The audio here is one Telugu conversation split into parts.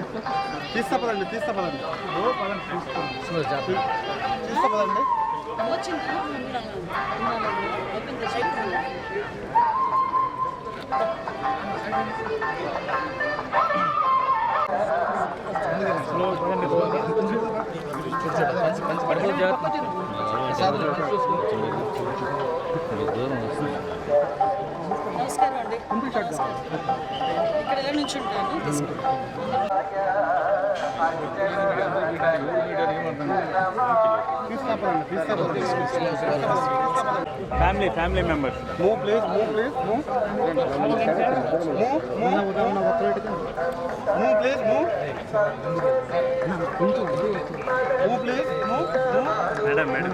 ఓకే తీస్తా పదండి తీస్తా పదండి. తీస్తా పదండి. నమస్కారం అండి. ఇక్కడ ఎలా నుంచి ఉంటాను తీసుకోండి తీస్తా పదండి తీస్తా పదండి family family members move please move please move move move move please move move please move move madam madam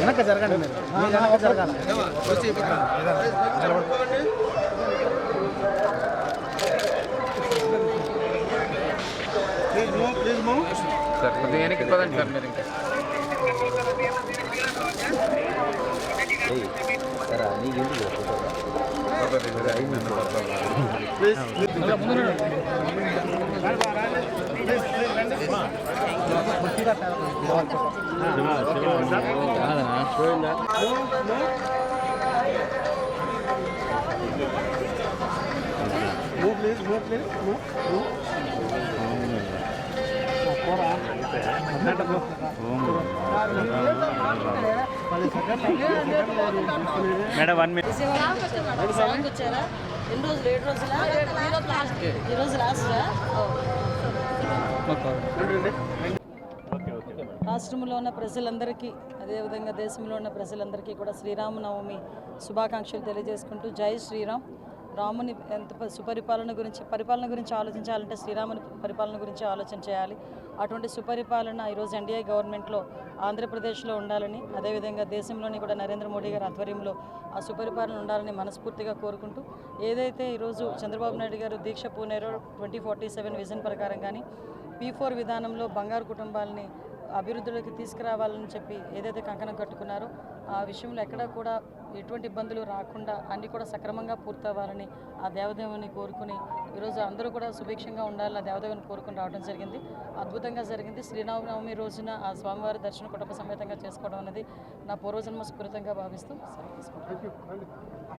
వెనక్కి జరగండి మీరు మీరు వెనక్కి జరగాలి సార్ కొద్దిగా వెనక్కి పదండి సార్ మీరు ఇంకా please move please move please move Madam one minute వచ్చారా? ఎన్ని రోజులు ఏడు రోజులా? లాస్టా? రాష్ట్రంలో ఉన్న ప్రజలందరికీ అదేవిధంగా దేశంలో ఉన్న ప్రజలందరికీ కూడా శ్రీరామనవమి శుభాకాంక్షలు తెలియజేసుకుంటూ జై శ్రీరామ్. రాముని ఎంత ప- సుపరిపాలన గురించి పరిపాలన గురించి ఆలోచించాలంటే శ్రీరాముని పరిపాలన గురించి ఆలోచన చేయాలి. అటువంటి సుపరిపాలన ఈరోజు ఎన్డీఏ గవర్నమెంట్లో ఆంధ్రప్రదేశ్లో ఉండాలని అదేవిధంగా దేశంలోని కూడా నరేంద్ర మోడీ గారి ఆధ్వర్యంలో ఆ సుపరిపాలన ఉండాలని మనస్ఫూర్తిగా కోరుకుంటూ ఏదైతే ఈరోజు చంద్రబాబు నాయుడు గారు దీక్ష పూనేరో ట్వంటీ ఫార్టీ సెవెన్ విజన్ ప్రకారం కానీ పీ ఫోర్ విధానంలో బంగారు కుటుంబాలని అభివృద్ధిలోకి తీసుకురావాలని చెప్పి ఏదైతే కంకణం కట్టుకున్నారో ఆ విషయంలో ఎక్కడా కూడా ఎటువంటి ఇబ్బందులు రాకుండా అన్నీ కూడా సక్రమంగా పూర్తవ్వాలని ఆ దేవదేవుని కోరుకుని ఈరోజు అందరూ కూడా సుభిక్షంగా ఉండాలని ఆ దేవదేవుని కోరుకుని రావడం జరిగింది. అద్భుతంగా జరిగింది. శ్రీరామనవమి రోజున ఆ స్వామివారి దర్శనం కుటుంబ సమేతంగా చేసుకోవడం అనేది నా పూర్వజన్మ స్ఫూర్తంగా భావిస్తూ సెలవు